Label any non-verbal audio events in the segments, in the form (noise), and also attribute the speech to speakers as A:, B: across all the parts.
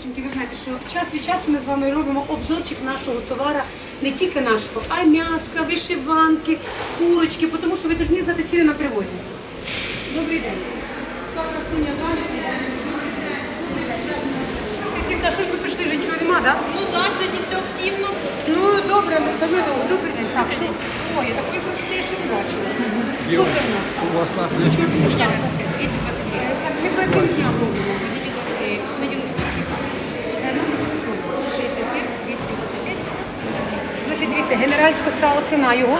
A: Дівчинки, ви знаєте, що час від часу ми з вами робимо обзорчик нашого товара, не тільки нашого, а й м'яска, вишиванки, курочки, тому що ви повинні знати ціни на привозі. Добрий день. Так, красуня, далі. Тітка, що ж ви прийшли, вже нічого нема, так?
B: Ну да, сьогодні все активно.
A: Ну, добре, ми все одно довго. Добрий день. Так, що? Ой, я такої кофти ще не бачила. Що це в нас?
C: У вас на следующий будет.
B: 222.
A: Так, Ми яким дням робимо?
B: Понеділок, е, понеділок,
A: Е, ну,
B: 67, 225,
A: Значить, дивіться, генеральське сало, ціна його.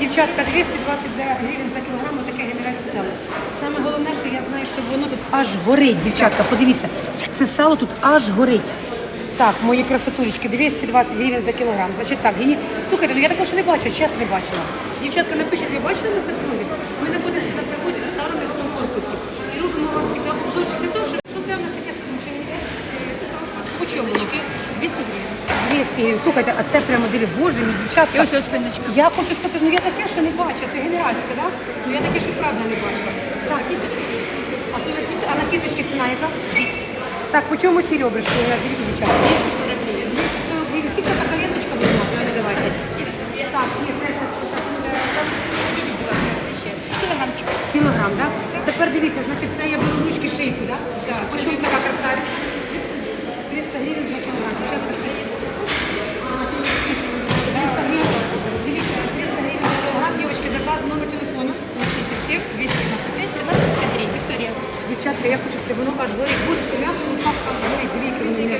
A: Дівчатка, 220 гривень за кілограм, таке генеральське сало. Саме головне, що я знаю, що воно тут аж горить, дівчатка, подивіться. Це сало тут аж горить. Так, мої красотулечки, 220 гривень за кілограм. Значить так, гені... слухайте, ну я також не бачу, чесно не бачила. Дівчатка, напишіть, ви бачили нас на приводі? Ми знаходимося на приводі в старому корпусі. І робимо вам завжди обзорчик. Для того, що що це в нас таке скручення?
B: Це салка.
A: По чому?
B: Спиночки 200 гривень.
A: 200 гривень. Слухайте, а це прямо диві, боже мій, дівчатка.
B: І ось ось спиночка.
A: Я хочу сказати, ну я таке ще не бачила, це генеральське, так? Ну я таке ще правда не бачила.
B: Так, кісточки
A: А, то на кіт- а на кісточці ціна яка? Так, по чому ці ребрышки нас, дивіться, дівчата?
B: 240 гривень.
A: 240 гривень. Скільки така ленточка буде? Не давайте. Так, ні, це
B: Кілограмчик.
A: кілограм, так? Тепер дивіться, значить, це я беру ручки шийку, так?
B: Так,
A: Дівчатка, я хочу сказати, воно аж горить. Буде це м'ясо, ну так там горить, двійки воно не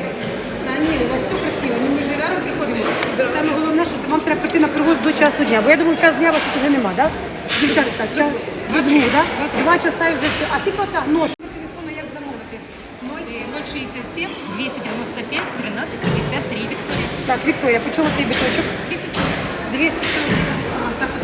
A: Та ні, у вас все красиво, ну ми ж рано приходимо. Саме головне, що вам треба прийти на привоз до часу дня. Бо я думаю, час дня вас тут вже нема, так? Дівчатка, час до двох, так? Два часа і вже все. А скільки та нож? Телефону як замовити?
B: Е, 067, 295, 13, 53. Вікторія.
A: Так, Вікторія, по чому цей біточок?
B: 240.
A: 200 Ага, так, от,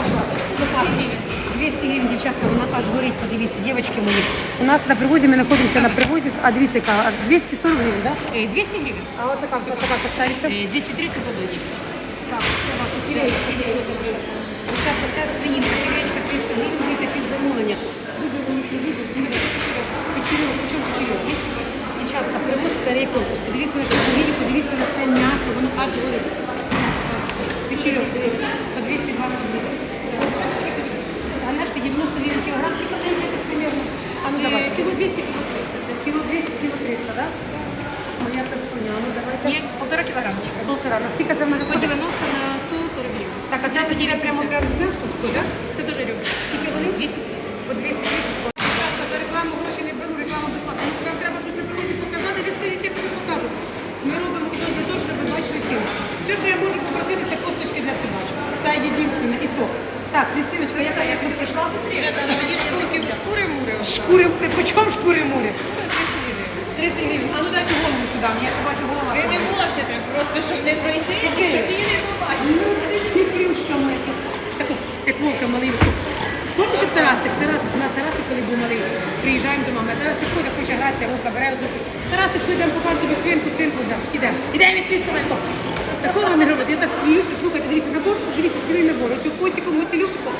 B: Лопаточку. 200 гривень.
A: 200 гривень, дівчатка, вона аж горить, подивіться, дівчатки мої. У нас на привозі, ми знаходимося на привозі, а дивіться, яка, а 240 гривень, так?
B: Е, 200 гривень.
A: А от така, от така красавиця.
B: Е, 230 задочок.
A: Так, треба купити. Дівчатка, це свинінка, філеєчка 300 гривень, дивіться, під замовлення. Дуже великий вибір, дуже печерьок, почому печерьок? Дівчатка, привоз старий корпус, подивіться на цю філію, подивіться на це м'ясо, воно аж горить. Печерьок, дивіться, по 220 гривень.
B: 200, кіло 300.
A: Кіло 200, кіло 300, так? Моя красуня, ну давайте.
B: Нет, полтора кілограмчика.
A: Полтора, наскільки це в мене
B: По 90 на 140 гривень.
A: Так, а це тоді прямо прямо з м'ясом?
B: Куда? Це дуже ребра.
A: Скільки вони?
B: 200.
A: По 200 Дівчатка, за рекламу гроші не беру, рекламу безплатно. Якщо вам треба щось на приводі показати, ви скажіть, я тобі покажу. Ми робимо все для того, щоб ви бачили ціну. Все, що я можу попросити, це косточки для собачок. Це єдине і то. Так, Христиночка, яка як тут прийшла?
B: Шкури мури.
A: Шкури, по чому шкури мурі? 30 гривень. А ну дайте голову сюди, я ще бачу голова.
B: Ви не можете, просто щоб не пройти, щоб її не побачити.
A: Ну, ти крючка моя. Таку пекловка маленьку. Як Тарасик? Тарасик, у нас Тарасик, коли був малий, приїжджаємо до мами, Тарасик ходить, хоче гратися, вовка бере. Тарасик, що йдемо покажу тобі свинку, свинку, да. ідемо. Ідемо, відписка на то. Такого не робить. Я так сміюся, слухайте, дивіться, набор, дивіться, цілий набор. Оцю котиком, мотилюк, тако.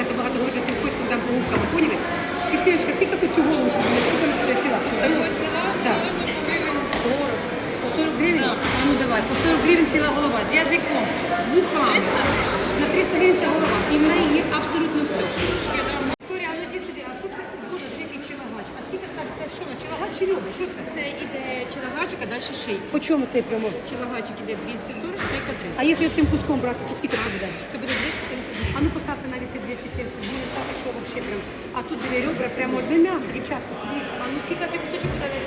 A: Я то багато говорю, цим котиком дам по губкам, поняли? Кристиночка, скільки тут цю голову, щоб не скільки ціла? Так. По 40 гривень? А ну давай, по 40 гривень ціла голова. З язиком, з вухами. На 300 гривень ця голова. І в неї є абсолютно все. Вікторія, ну сюди, а що це? Це який чилагач. А скільки так, це що, на чилагач чи ребра? Що це?
B: Це іде чилагачик, а далі ший.
A: По чому цей прямо?
B: Чилагачик іде 240, шийка 300.
A: А якщо цим куском брати, то скільки це буде?
B: Це буде 270 гривень.
A: А ну поставте на вісі 270, буде так, що взагалі прям. А тут дві ребра, прямо одне м'ясо, дівчатка, подивіться. А ну скільки цей кусочок буде?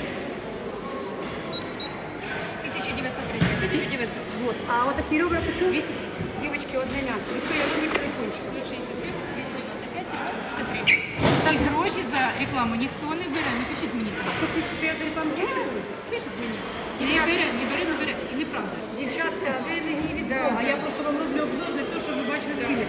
A: 1930.
B: 1900.
A: Вот. А от такі ребра по чому?
B: 230.
A: Дівчатки, одне м'ясо. Вікторія, номер телефончика.
B: 067, 295, 15, 53. Так гроші за рекламу ніхто не бере, не пишіть мені там.
A: Що пишеш, що я за рекламу пишу?
B: Пишуть мені. І не бере, не бере, не бере. І неправда.
A: Дівчатка, ви не гніві від Бога. Я просто вам роблю обзор для того, щоб ви бачили ціни.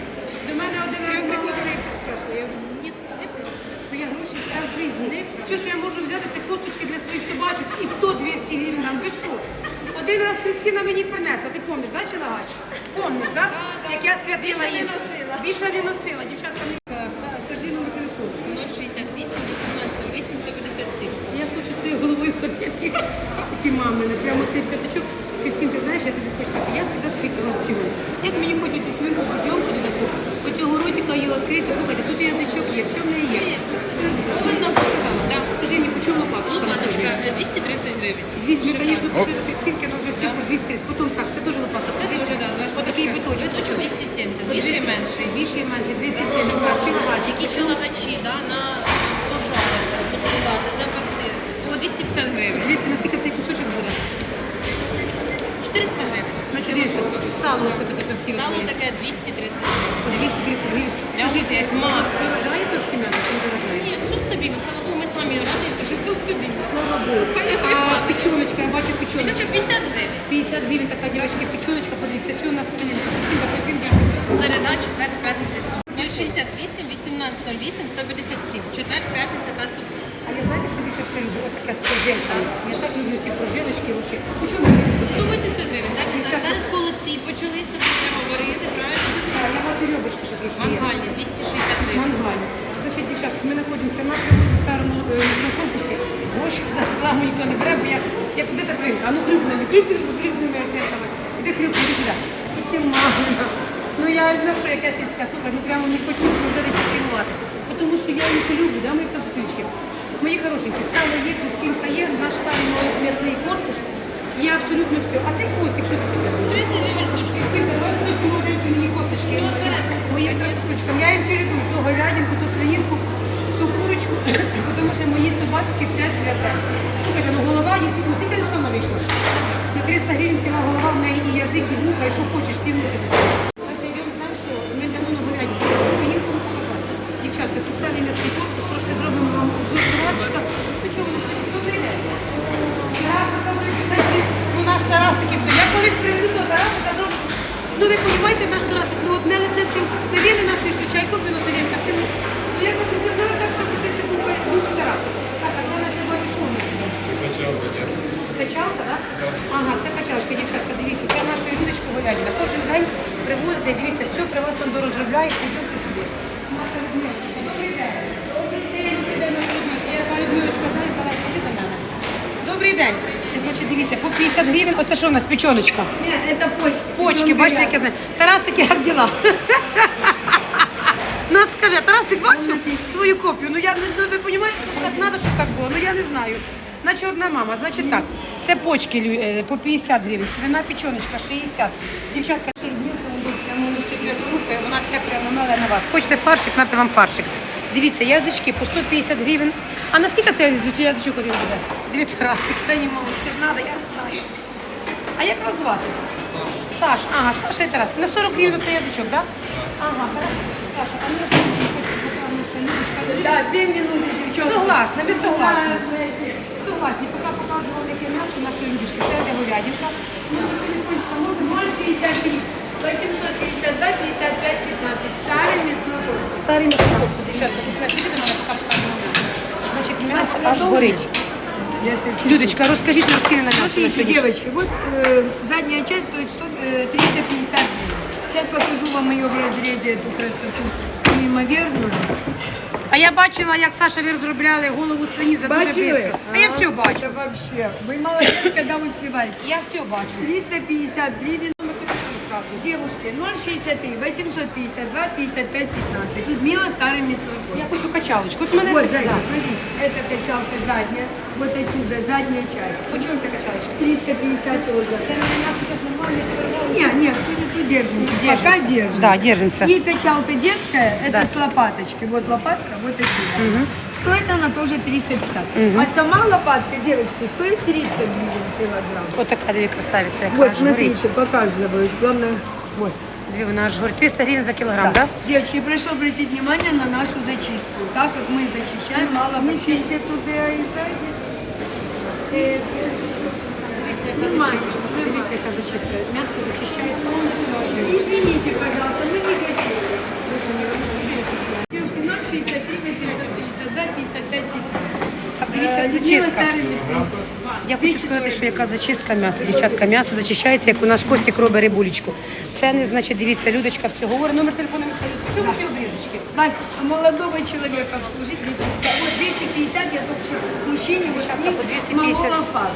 A: До мене один раз
B: Я
A: мало,
B: приходила і спрашивала, я говорю, ні, не правда.
A: що я гроші втра в житті. Все, що я можу взяти, це косточки для своїх собачок, і то 200 гривень нам. Ви що? Один раз Кристина мені принесла, ти пам'ятаєш, да, Челагач? Пам'ятаєш, да? Як я святила їм. Більше не носила. Дівчатка, мені кажи номер телефону.
B: 068, 18, 8, 157.
A: Я хочу з цією головою ходити. ти мамина, прямо цей п'ятачок. Кристин, ти знаєш, я тобі хочу сказати, я завжди світила цілую. Як мені хочуть цю свинку, підйом туди таку, по цього ротика її відкрити, слухайте, тут язичок є, все в неї є. Повинна бути, так. Скажи мені, по чому лопаточка?
C: Лопаточка е, 230 гривень.
A: Ми, звісно, до Кристинки, але вже все по 200. Потім так, це теж лопатка.
C: Це дуже да, наш
A: Отакий биточок.
C: Биточок 270, більший і менший.
A: Більше і менше, 270. Так, чи лопатики?
C: Які чолагачі, да, на пожарити, стошувати, запекти. По 250 гривень.
A: Дивіться, наскільки цей кусочок буде.
C: 400 гривень.
A: Значить, дивіться, сало це таке красиве.
C: Сало таке 230 гривень.
A: 230 гривень.
C: Скажіть, як маса.
A: Ви вважаєте трошки м'ясо? чи не вважаєте?
C: Ні, все стабільно. Слава Богу, ми самі радуємося, що все стабільно.
A: Слава Богу. А я бачу печеночку.
C: Бюджет 50 гривень.
A: 50 гривень така дівчатка, печеночка, подивіться, все у нас свининка. Спасибо, потім
C: Середа, четвер, п'ятниця, субота. 068, 18, 08, 157. Четвер, п'ятниця та субота.
A: А я знаєте, що більше все люблю? Ось таке з пружинками. Я так люблю ці пружиночки, вообще.
C: 180 гривень, так? Зараз холодці почалися, треба варити, правильно?
A: Я бачу ребушки, що трошки є.
C: Мангальні, 260 гривень.
A: Мангальні. Значить, дівчатки, ми знаходимося на старому е, на корпусі. Гроші за рекламу ніхто не бере, бо я, я куди та свинка. А ну хрюкни, не хрюкни, не хрюкни, моя фертова. Іди хрюкни, іди сюди. І ти мама. Ну я не знаю, що яка сільська, слухай, ну прямо не хочу роздарити цілувати. Тому що я їх люблю, да, мої красотички. Мої хорошенькі, сало є, кускінка є, наш старий м'ясний корпус. Є абсолютно все. А цей хвостик, що це таке?
C: 30 гривень штучки.
A: Ці молоденькі мені кофточки. Мої красоточкам. Я їм чередую то говядинку, то свининку, то курочку, тому що мої собачки це святе. Слухайте, ну голова, ну, скільки не вийшло? На 300 гривень ціла голова, в неї і язик, і вуха, і що хочеш, всі внуки. Ось йдемо, знаєш, що ми дамо на на. Дівчатка, це старий м'ясний корпус, трошки зробимо вам з салатчика. Ну. Тарасик, добрий день. Ну наш Тарасик і все. Я колись приведу до Тарасика, зроблю. Ну ви розумієте, наш Тарасик, ну одне лице з цим селіни нашої, що чайко було селінка, цим. Ну я так не знаю, так, що ти був був Тарасик. Так, а вона це бачиш, що у нас іде? Качалка, так? Ага, це качалочка, дівчатка, дивіться, це наша Юлечка Говядина. Кожен день привозиться, дивіться, все при вас он розробляється, йдете сюди. Наша Людмилочка, добрий день. Добрий день, добрий день, наша Людмилочка. Я кажу, Людмилочка, знаєш, давай, іди до мене. Добрий день. Значить, дивіться, по 50 гривень, оце що у нас, печоночка?
D: Нет, это почки.
A: Почки, бачите, як я знаю. Тарасик, як діла? (laughs) Ну, от скажи, Тарасик бачив свою копію? Ну, я, ну, ви розумієте, так треба, щоб так було, ну я не знаю. Значить, одна мама, значить так, це почки лю- е, по 50 гривень, свина печоночка 60. Дівчатка, що з вона вся прямо меле на вас. Хочете фаршик, нате вам фаршик. Дивіться, язички по 150 гривень. А наскільки це язичок- язичок один буде? Дивіться, Тарасик, та ні, мама, це ж треба, я не знаю. А як вас звати? Саш, ага, Саша і Тарас. На 40 гривень це язичок, так? Ага, хорошо. Саша, а ну
D: Да, две минуты, девчонки.
A: Согласна, ви согласні. Согласні, поки покажу вам яке м'ясо нашої людочки. Це де говядинка. Ну, телефончика, можна?
D: 063, 852, 55, 15. Старый мясной.
A: Старий м'ясо. Дівчатка, тут на мене поки Значить, м'ясо аж горить. Людочка, розкажіть нам ціни на м'ясо на
D: Смотрите,
A: сьогодні.
D: девочки, вот э, задняя часть стоит 100, э, 350 гривен. Сейчас покажу вам ее в разрезе, эту красоту неимоверную.
A: А я бачила, як Саша ви розробляли голову свині за дуже
D: Бачили?
A: швидко. А я все бачу.
D: Это вообще. Вы молодец, когда успеваете.
A: Я все бачу.
D: 350 гривен. Девушки, 063, 852, 55, 15. Людмила старый мясной корпус.
A: Я хочу качалочку. От мене
D: Вот, зайка,
A: Да.
D: смотрите, это качалка задняя, вот отсюда задняя часть.
A: По чому ця качалочка?
D: 350 тоже.
A: Зараз нормально
D: Нет, нет, тут, тут держимся, пока держим.
A: Да, держимся.
D: И качалка детская, это
A: Да.
D: с лопаточки. Вот лопатка, вот отсюда Стоит она тоже 350. А сама лопатка, девочки, стоит 300 гривен килограмм.
A: Ось така дві красавиця, яка
D: Вот,
A: аж горить.
D: смотрите, показываю. Главное, вот.
A: Дві вона аж горить. 300 гривень за кілограм, так? Да?
D: Девочки, прошу обратить внимание на нашу зачистку. Так как мы зачищаем, мало почистки.
A: Дивіться, Дивіться, яка зачистка. М'ясо зачищає сказати, що яка зачистка м'яса. Дівчатка, м'ясо зачищається, як у нас Костік робить рибулечку. Це не значить, дивіться, Людочка все говорить. Номер телефону не скажу. Чому ці обрізочки?
D: Вась, а молодого человека обслужить 250. Вот 250 я только что мужчине вот
A: Шапка по
D: не
A: 250.
D: смолола фарш.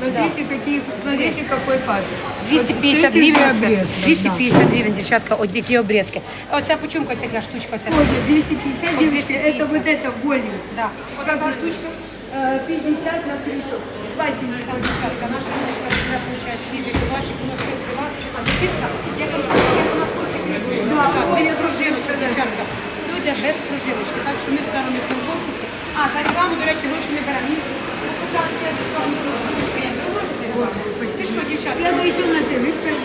D: Смотрите, какие, смотрите, какой паш.
A: 250
D: Вот эти
A: гривень.
D: же
A: це-
D: обрезки,
A: 250 гривень, дівчатка, от які обрезки. Оця почумка, ця ця штучка. Ця.
D: Да. Тоже 250,
A: Вот
D: девочки,
A: 250.
D: это вот это голень.
A: Да. Вот эта штучка.
D: Э, 50 на крючок. Васенька.
A: Ой, дівчатка, наша риночка всегда получає свіжий кулачик, воно все відкривається. А дівчатка, я кажу, так, як вона просто требує.
D: Да,
A: Так,
D: ой,
A: без
D: я
A: прожилочок, дівчатка. Все йде без прожилочки, так що ми ставимо на конкурсі. А, за рекламу, до речі, гроші не беремо. Ні, ну, так, я ж вам прожилочки, я беру, можете? І що, дівчатка?
D: Я бы еще на ты выпил,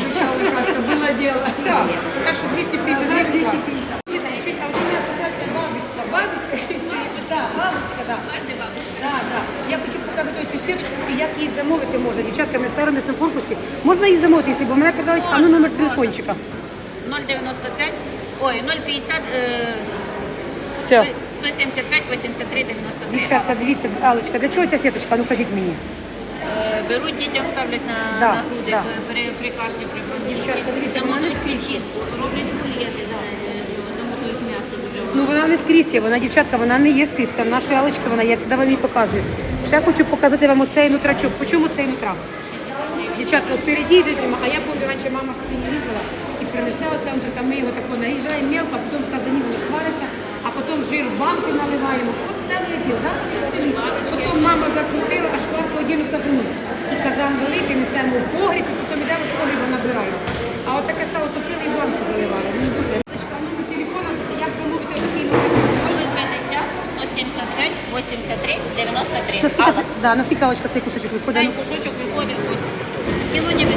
D: как-то было дело.
A: Так, так що 250 гривень.
D: 250.
A: А у мене асоціація бабушка. Бабушка і все. Так, бабушка, так. Да, да. Сіточку і як її замовити можна. Дівчатка, ми в старому місному корпусі. Можна її замовити, якщо бо мене питають, а ну номер телефончика.
B: 095, ой, 050, е,
A: Все.
B: 175, 83, 93.
A: Дівчатка, дивіться, Алочка, для чого ця сіточка? Ну кажіть мені.
B: Е, Беруть дітям, ставлять на,
A: Да,
B: на груди
A: да.
B: при, при кашлі, при
A: Дівчатка, дивіться,
B: Замовляють печінку, роблять булети, замовляють м'ясо дуже.
A: Ну вона не скрізь є, вона дівчатка, вона не є скрізь. Це наша Алочка, вона я завжди вам її показую. Ще хочу показати вам оцей нутрачок. По чому цей нутрак? Дівчатка, впереді йде зима, а я пам'ятаю, раніше мама собі не і принесе оце нутрак, ми його тако наріжаємо мелко, а потім в казані воно швариться, а потім жир в банки наливаємо. От це не діло? Потім мама закрутила, аж шкварку одіну в казану. І казан великий, несемо в погріб, і потім йдемо в погріб, набираємо. А от таке сало топили і банки заливали. Да, наскільки Алочка цей кусочок
B: Цей
A: виходить?
B: кусочок виходить ось кіло 900.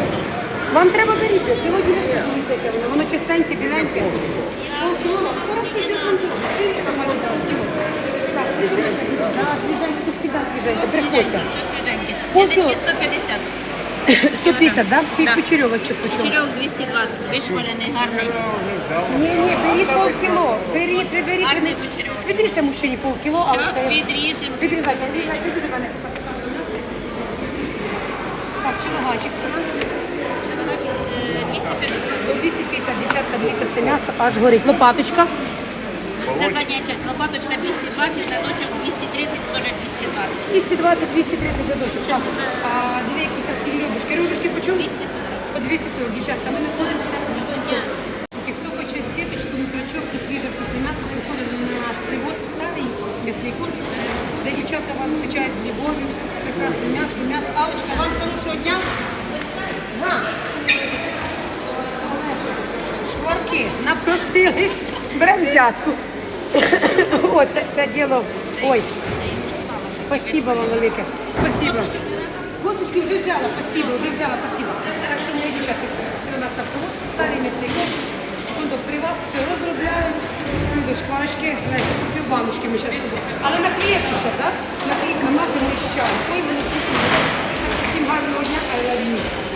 A: Вам треба беріти. Кіло 900 місяця, воно, чистеньке, біленьке. Скільки. Приходьте.
B: Язички 150.
A: 150, да? Пів
B: Да.
A: печерьовочок почому?
B: Чирьох 220, вишмалений, гарний.
A: Ні, ні, беріть полкіло. Беріть, ви беріть.
B: Гарний печерьов.
A: Відріжте мужчині полкіло, а
B: Щас відріжемо.
A: Відрізайте, відрізайте, іди чиногачик.
B: Е, 250.
A: 250, дівчатка, дивіться, це м'ясо аж горить. Лопаточка.
B: Це задня часть. Лопаточка 220, задочок 230, теж 220.
A: 220, 230 задочок. Так. А дві які красиві рюбушки. Рюбушки по чому?
B: 240.
A: По 240, дівчатка. Ми знаходимося. І Хто хоче сіточку, мікрочок і свіже вкусне м'ясо, приходить на наш привоз старий м'ясний корпус, де дівчата вас зустрічають з любов'ю, прекрасним м'ясом, м'ясо. Алочка, вам хорошого дня. Шкварки напросились. Беремо взятку. О, це, це діло. Ой, спасибо вам велике. Спасибо. Косточки вже взяла, спасибо, вже взяла, спасибо. Так що, мої дівчатки, у нас на провод, старий місний корпус. При вас все розробляють до шкварочки, куплю баночки, ми зараз будемо. Але на хлібчик ще, так? На хліб намазаний з чаю. Ой, вони вкусно. Так всім гарного дня, а я.